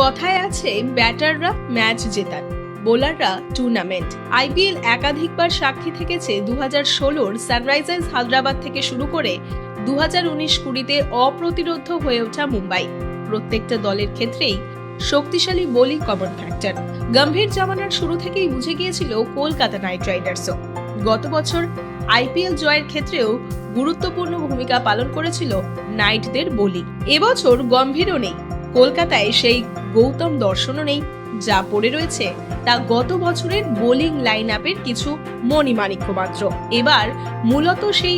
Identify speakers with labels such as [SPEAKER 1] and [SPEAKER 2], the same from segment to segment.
[SPEAKER 1] কথায় আছে, ব্যাটাররা ম্যাচ জেতান, বোলাররা টুর্নামেন্ট। আইপিএল একাধিকবার সাক্ষী থেকেছে দু হাজার ষোলোর সানরাইজার্স হায়দ্রাবাদ থেকে শুরু করে দু হাজার উনিশ কুড়িতে অপ্রতিরোধ হয়ে ওঠা মুম্বাই। প্রত্যেকটা দলের ক্ষেত্রেই শক্তিশালী বোলিং কমন ফ্যাক্টর। গম্ভীর জামানার শুরু থেকেই বুঝে গিয়েছিল কলকাতা নাইট রাইডার্সও। গত বছর আইপিএল জয়ের ক্ষেত্রেও গুরুত্বপূর্ণ ভূমিকা পালন করেছিল নাইটদের বোলিং। এবছর গম্ভীরও নেই। কলকাতায় সেই গৌতম দর্শনও নেই, যা পড়ে রয়েছে তা গত বছরের বোলিং লাইন আপের কিছু মণিমাণিক্য মাত্র। এবার মূলত সেই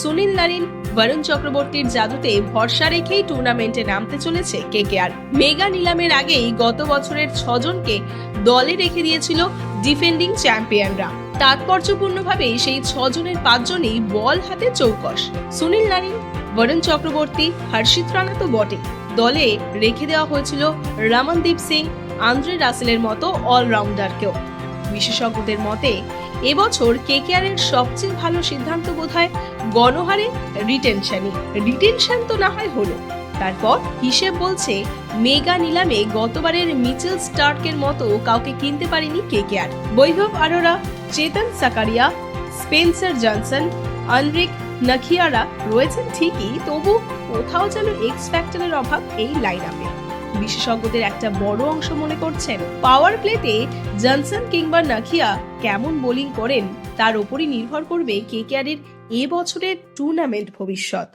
[SPEAKER 1] সুনীল নারিন, বরুণ চক্রবর্তীর জাদুতে ভরসা রেখেই টুর্নামেন্টে নামতে চলেছে কেকেআর। মেগা নিলামের আগেই গত বছরের ছজনকে দলে রেখে দিয়েছিল ডিফেন্ডিং চ্যাম্পিয়নরা তাৎপর্যপূর্ণভাবে সেই ছজনের পাঁচজনই বল হাতে চৌকস। সুনীল নারিন, বরুণ চক্রবর্তী, হর্ষিত রানা তো বটে দলে রেখে দেওয়া হয়েছিল রামনদীপ সিং, আন্দ্রে রাসেলের মতো অলরাউন্ডারকেও। বিশেষজ্ঞদের মতে, এবছর কেকেআর এর সবচেয়ে ভালো সিদ্ধান্ত বোধহয় গণহারে রিটেনশনই। রিটেনশন তো না হয় হলো। তারপর হিসেব বলছে, মেগা নিলামে গতবারের মিচেল স্টার্কের মতো কাউকে কিনতে পারেনি KKR. Vaibhav Arora, Chetan Sakariya, Spencer Johnson, Anrich নাখিয়ারা রয়েছেন ঠিকই, তবু কোথাও যেন এক্স ফ্যাক্টরের অভাব এই লাইন আপে বিশেষজ্ঞদের একটা বড় অংশ মনে করছেন পাওয়ার প্লেতে জনসন কিংবা নাখিয়া কেমন বোলিং করেন, তার উপরই নির্ভর করবে কেকেআর এর এ বছরের টুর্নামেন্ট ভবিষ্যৎ।